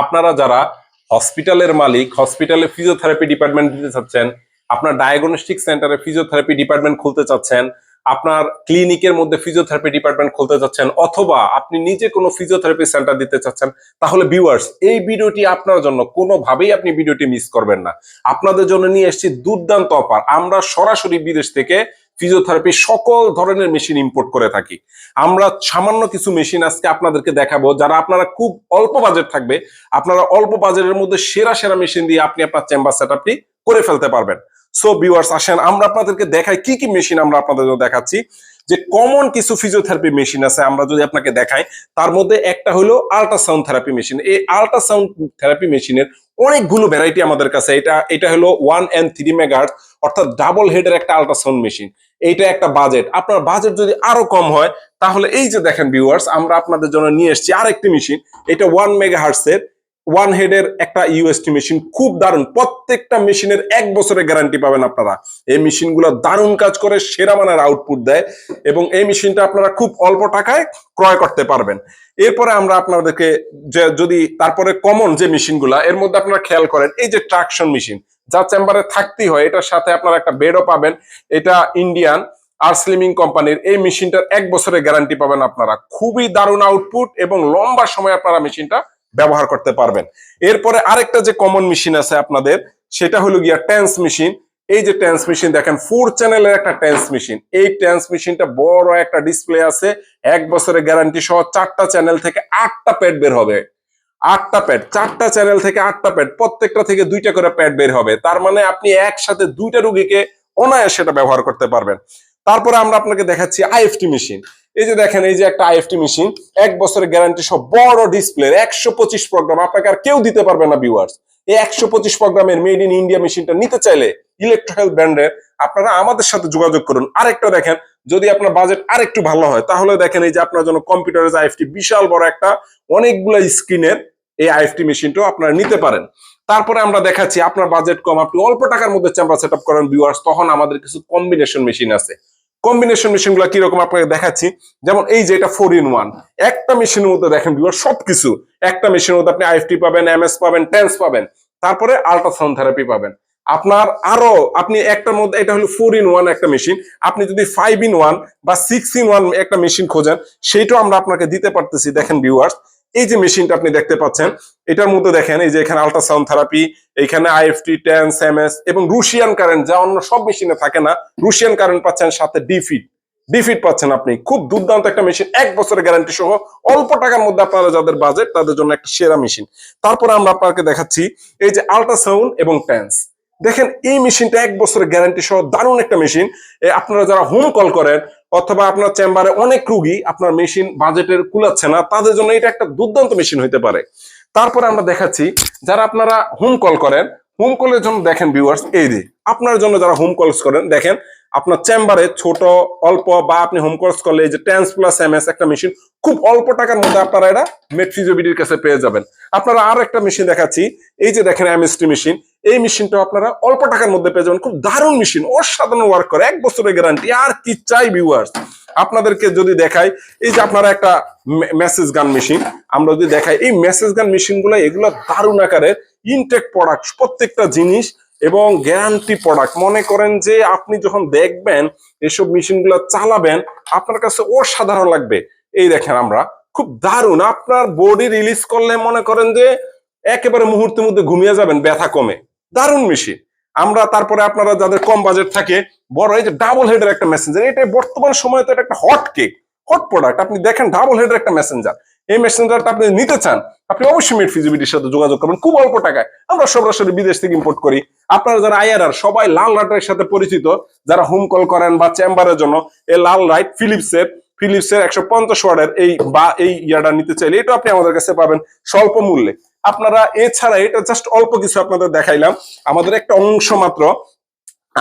আপনারা যারা হসপিটালের মালিক, হসপিটালে ফিজিওথেরাপি ডিপার্টমেন্ট দিতে চাচ্ছেন, আপনার ডায়াগনস্টিক সেন্টারে ফিজিওথেরাপি ডিপার্টমেন্ট খুলতে চাচ্ছেন, আপনার ক্লিনিকের মধ্যে ফিজিওথেরাপি ডিপার্টমেন্ট খুলতে চাচ্ছেন, অথবা আপনি নিজে কোনো ফিজিওথেরাপি সেন্টার দিতে চাচ্ছেন, তাহলে ভিউয়ার্স এই ভিডিওটি আপনার জন্য কোনোভাবেই আপনি ভিডিওটি মিস করবেন না। আপনাদের জন্য নিয়ে এসেছি দুর্দান্ত অফার আমরা সরাসরি বিদেশ থেকে ফিজিওথেরাপি সকল ধরনের মেশিন ইম্পোর্ট করে থাকি। আমরা সামান্য কিছু মেশিন আজকে আপনাদেরকে দেখাবো, যারা আপনারা খুব অল্প বাজেট থাকবে, আপনারা অল্প বাজেটের মধ্যে সেরা সেরা মেশিন দিয়ে আপনি আপনার চেম্বার সেট করে ফেলতে পারবেন। সো ভিউয়ার্স আসেন, আমরা আপনাদেরকে দেখাই কি কি মেশিন আমরা আপনাদের জন্য দেখাচ্ছি। যে কমন কিছু ফিজিওথেরাপি মেশিন আছে, আমরা যদি আপনাকে দেখাই, তার মধ্যে একটা হলো আল্ট্রাসাউন্ড থেরাপি মেশিন এই আল্ট্রাসাউন্ড থেরাপি মেশিনের অনেকগুলো ভ্যারাইটি আমাদের কাছে। এটা এটা হলো ওয়ান এন্ড থ্রি মেগার্স অর্থাৎ ডাবল হেডের একটা আল্ট্রাসাউন্ড মেশিন এইটা একটা বাজেট আপনার বাজেট যদি আরও কম হয়, তাহলে এই যে দেখেন ভিউয়ার্স আমরা আপনাদের জন্য নিয়ে এসেছি আরেকটি মেশিন এটা ওয়ান মেগা হার্টসের ওয়ান হেডের একটা ইউএসটি মেশিন খুব দারুণ। প্রত্যেকটা মেশিনের এক বছরের গ্যারান্টি পাবেন আপনারা। এই মেশিনগুলো দারুণ কাজ করে, সেরা মানের আউটপুট দেয় এবং এই মেশিনটা আপনারা খুব অল্প টাকায় ক্রয় করতে পারবেন। এরপরে আমরা আপনাদেরকে যে, যদি তারপরে কমন যে মেশিনগুলা এর মধ্যে আপনারা খেয়াল করেন, এই যে ট্রাকশন মেশিন যা চেম্বারে থাকতেই হয়, এটার সাথে আপনারা একটা বেডও পাবেন। এটা ইন্ডিয়ান আর স্লিমিং কোম্পানির এই মেশিনটার এক বছরের গ্যারান্টি পাবেন আপনারা। খুবই দারুণ আউটপুট এবং লম্বা সময় আপনারা মেশিনটা ব্যবহার করতে পারবেন। এরপরে আরেকটা যে কমন মেশিন আছে আপনাদের, সেটা হলো গিয়া টেন্স মেশিন এই যে টেন্স মেশিন দেখেন ফোর চ্যানেলের একটা টেন্স মেশিন এই টেন্স মেশিনটা বড় একটা ডিসপ্লে আছে। এক বছরের গ্যারান্টি সহ চারটা চ্যানেল থেকে আটটা প্যাড বের হবে। আটটা প্যাড চারটা চ্যানেল থেকে আটটা প্যাড প্রত্যেকটা থেকে দুইটা করে প্যাড বের হবে। তার মানে আপনি একসাথে দুইটা রুগীকে অনায়াসে সেটা ব্যবহার করতে পারবেন। তারপরে আমরা আপনাকে দেখাচ্ছি আইএফটি মেশিন এই যে দেখেন, এই যে একটা আইএফটি মেশিন, এক বছরের গ্যারান্টি সহ বড় ডিসপ্লে একশো পঁচিশ প্রোগ্রাম আপনাকে আর কেউ দিতে পারবে না ভিউয়ার্স এই একশো পঁচিশ প্রোগ্রামের মেড ইন ইন্ডিয়া মেশিনটা নিতে চাইলে ইলেকট্রো হেলথ ব্র্যান্ডের আপনারা আমাদের সাথে যোগাযোগ করুন। আরেকটা দেখেন, যদি আপনার বাজেট আরেকটু ভালো হয়, তাহলে দেখেন এই যে আপনার জন্য কম্পিউটারের আইএফটি বিশাল বড় একটা, অনেকগুলো স্ক্রিনের এই আইএফটি মেশিনটাও আপনারা নিতে পারেন। তারপরে আমরা দেখাচ্ছি, আপনার বাজেট কম, আপনি অল্প টাকার মধ্যে চেম্বার সেট আপ করেন ভিউয়ার্স তখন আমাদের কিছু কম্বিনেশন মেশিন আছে। কম্বিনেশন মেশিনগুলা কীরকম আপনাকে দেখাচ্ছি? যেমন এই যে এটা ফোর ইন ওয়ান একটা মেশিনের মধ্যে দেখেন সবকিছু। একটা মেশিনের মধ্যে আপনি আইএফটি পাবেন এমএস পাবেন টেন্স পাবেন। তারপরে আল্ট্রাসাউন্ড থেরাপি পাবেন। আপনার আরও, আপনি একটার মধ্যে, এটা হলো ফোর ইন ওয়ান একটা মেশিন আপনি যদি ফাইভ ইন ওয়ান বা সিক্স ইন ওয়ান একটা মেশিন খোঁজেন, সেইটাও আমরা আপনাকে দিতে পারতেছি, দেখেন ভিউয়ার্স। এই যে মেশিনটা আপনি দেখতে পাচ্ছেন, এটার মধ্যে দেখেন, এই যে এখানে আল্ট্রাসাউন্ড থেরাপি এখানে আইএফটি টেন্স এমএস এবং রুশিয়ান কারেন্ট যা অন্য সব মেশিনে থাকে না রুশিয়ান কারেন্ট পাচ্ছেন সাথে ডিফিট ডিফিট পাচ্ছেন আপনি। খুব দুর্দান্ত একটা মেশিন এক বছরের গ্যারান্টি সহ অল্প টাকার মধ্যে আপনারা যাদের বাজেট তাদের জন্য একটা সেরা মেশিন তারপরে আমরা আপনাকে দেখাচ্ছি, এই যে আল্ট্রাসাউন্ড এবং টেন্স দেখেন, এই মেশিনটা এক বছরের গ্যারান্টি সহ দারুণ একটা মেশিন। আপনারা যারা হোম কল করেন অথবা আপনার চেম্বারে অনেক রুগী আপনার মেশিন বাজেটের কুলাচ্ছে না, তাদের জন্য এটা একটা দুর্দান্ত মেশিন হতে পারে। তারপরে আমরা দেখাচ্ছি, যারা আপনারা হোম কল করেন হোম কলের জন্য দেখেন ভিউয়ার্স এই যে, আপনার জন্য যারা হোম কলস করেন, দেখেন, আপনার চেম্বারে ছোট, অল্প বা আপনি হোম কলস করলে এই যে টেন্স প্লাস এমএস একটা মেশিন, খুব অল্প টাকার মধ্যে আপনারা এটা মেটফিজিওবিডির কাছে পেয়ে যাবেন। আপনারা আর একটা মেশিন দেখাচ্ছি, এই যে দেখেন এমএসটি মেশিন এই মেশিনটা আপনারা অল্প টাকার মধ্যে পেয়ে যাবেন। খুব দারুণ মেশিন, অসাধারণ ওয়ার্ক করে, এক বছরের গ্যারান্টি আর কি চাই ভিউয়ার্স আপনাদেরকে যদি দেখাই, এই যে আপনারা একটা মেসেজ গান মেশিন আমরা যদি দেখাই, এই মেসেজ গান মেশিনগুলো এগুলো দারুণ আকারে ইনটেক প্রোডাক্ট প্রত্যেকটা জিনিস এবং গ্যারান্টি প্রোডাক্ট মনে করেন যে আপনি যখন দেখবেন, এসব মেশিনগুলো চালাবেন, আপনার কাছে অসাধারণ লাগবে। এই দেখেন আমরা, খুব দারুণ। আপনার বডি রিলিজ করলে মনে করেন যে একেবারে মুহূর্তের মধ্যে ঘুমিয়ে যাবেন, ব্যথা কমে। দারুণ মেশিন আমরা তারপরে আপনারা যাদের কম বাজেট থাকে, বড় এই যে ডাবল হেডের একটা মেসেঞ্জার এটা বর্তমান সময়ে তো এটা একটা হট কেক হট প্রোডাক্ট আপনি দেখেন ডাবল হেডের একটা মেসেঞ্জার এই মেসেঞ্জারটা আপনি নিতে চান, আপনি অবশ্যই মিট ফিজিবিলিটির সাথে যোগাযোগ করবেন, খুব অল্প টাকায়। আমরা সরাসরি বিদেশ থেকে ইম্পোর্ট করি। আপনারা যারা আইআরআর সবাই লাল লাইটের সাথে পরিচিত, যারা হোম কল করেন বা চেম্বারের জন্য, এই লাল লাইট ফিলিপসের ফিলিপসের একশো পঞ্চাশ ওয়ার্ডের এই বা এই ইয়াটা নিতে চাইলে এটা আপনি আমাদের কাছে পাবেন স্বল্প মূল্যে। আপনারা এছাড়া এটা জাস্ট অল্প কিছু আপনাদের দেখাইলাম। আমাদের একটা অংশ মাত্র।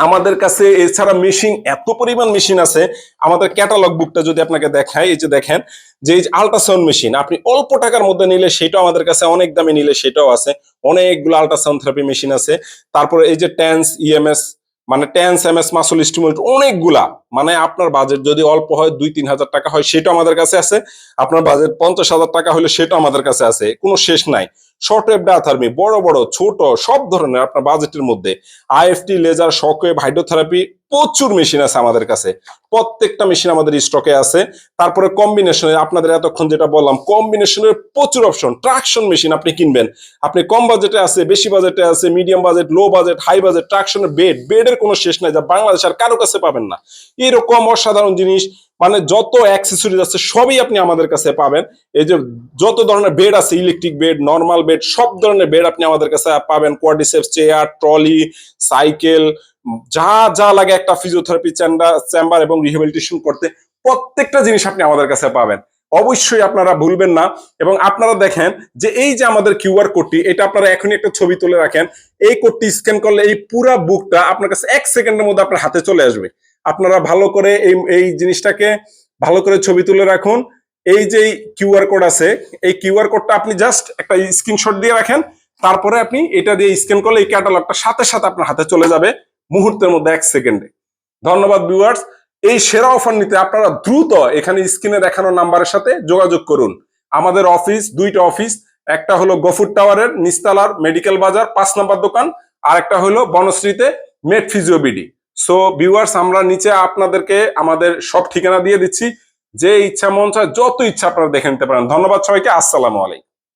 আমাদের কাছে এছাড়া মেশিন এত পরিমাণ মেশিন আছে। আমাদের ক্যাটালগ বুকটা যদি আপনাকে দেখায় এই যে দেখেন, যে এই আল্ট্রাসাউন্ড মেশিন আপনি অল্প টাকার মধ্যে নিলে সেটাও আমাদের কাছে অনেক দামে নিলে সেটাও আছে। অনেকগুলো আল্ট্রাসাউন্ড থেরাপি মেশিন আছে। তারপরে এই যে টেন্স ইএমএস মানে টেন্স এমএস মাসুল স্টিমুলেট অনেকগুলা। মানে আপনার বাজেট যদি অল্প হয়, দুই, তিন হাজার টাকা হয় সেটা আমাদের কাছে আছে। আপনার বাজেট পঞ্চাশ হাজার টাকা হলে সেটা আমাদের কাছে আছে। কোনো শেষ নাই। শর্ট ওয়েভ ডায়াথার্মি বড় বড়, ছোট, সব ধরনের আপনার বাজেটের মধ্যে আইএফটি লেজার শকওয়েভ হাইড্রোথেরাপি প্রচুর মেশিন আছে আমাদের কাছে। প্রত্যেকটা মেশিন আমাদের স্টকে আছে। তারপরে কম্বিনেশনের আপনাদের এতক্ষণ যেটা বললাম কম্বিনেশনের প্রচুর অপশন ট্রাকশন মেশিন আপনি কিনবেন। আপনি কম বাজেটে আছে, বেশি বাজেটে আছে medium budget low budget high budget ট্রাকশনের bed বেডের কোনো শেষ নাই যা বাংলাদেশ আর কারও কাছে পাবেন না। এরকম অসাধারণ জিনিস মানে যত অ্যাক্সেসরিজ আছে, সবই আপনি আমাদের কাছে পাবেন। এই যে যত ধরনের বেড আছে ইলেকট্রিক বেড নর্মাল বেড সব ধরনের বেড আপনি আমাদের কাছে পাবেন। কোয়াডিসেপস চেয়ার ট্রলি সাইকেল যা যা লাগে একটা ফিজিওথেরাপি চেম্বার এবং রিহেবিলিটেশন করতে প্রত্যেকটা জিনিস আপনি আমাদের কাছে পাবেন। অবশ্যই আপনারা ভুলবেন না এবং আপনারা দেখেন যে এই যে আমাদের কিউআর কোডটি এটা আপনারা এখনই একটা ছবি তুলে রাখেন। এই কোডটি স্ক্যান করলে এই পুরা বুকটা আপনার কাছে এক সেকেন্ডের মধ্যে আপনার হাতে চলে আসবে। আপনারা ভালো করে এই এই জিনিসটাকে ভালো করে ছবি তুলে রাখুন। এই যে কিউআর কোড আছে, এই কিউআর কোডটা আপনি জাস্ট একটা স্ক্রিনশট দিয়ে রাখেন। তারপরে আপনি এটা দিয়ে স্ক্যান করলে এই ক্যাটালগটা সাথে সাথে আপনার হাতে চলে যাবে মুহূর্তের মধ্যে এক সেকেন্ডে। ধন্যবাদ ভিউয়ার্স এই সেরা অফার নিতে আপনারা দ্রুত এখানে স্ক্রিনে দেখানো নাম্বারের সাথে যোগাযোগ করুন। আমাদের অফিস দুইটা অফিস একটা হলো গফুর টাওয়ারের নিস্তালার মেডিকেল বাজার, পাঁচ নাম্বার দোকান আর একটা হলো বনশ্রীতে Med Physio BD so viewers আমরা নিচে আপনাদেরকে আমাদের সব ঠিকানা দিয়ে দিচ্ছি। যে ইচ্ছা মন চায়, যত ইচ্ছা আপনারা দেখে নিতে পারেন। ধন্যবাদ সবাইকে। আসসালামু আলাইকুম।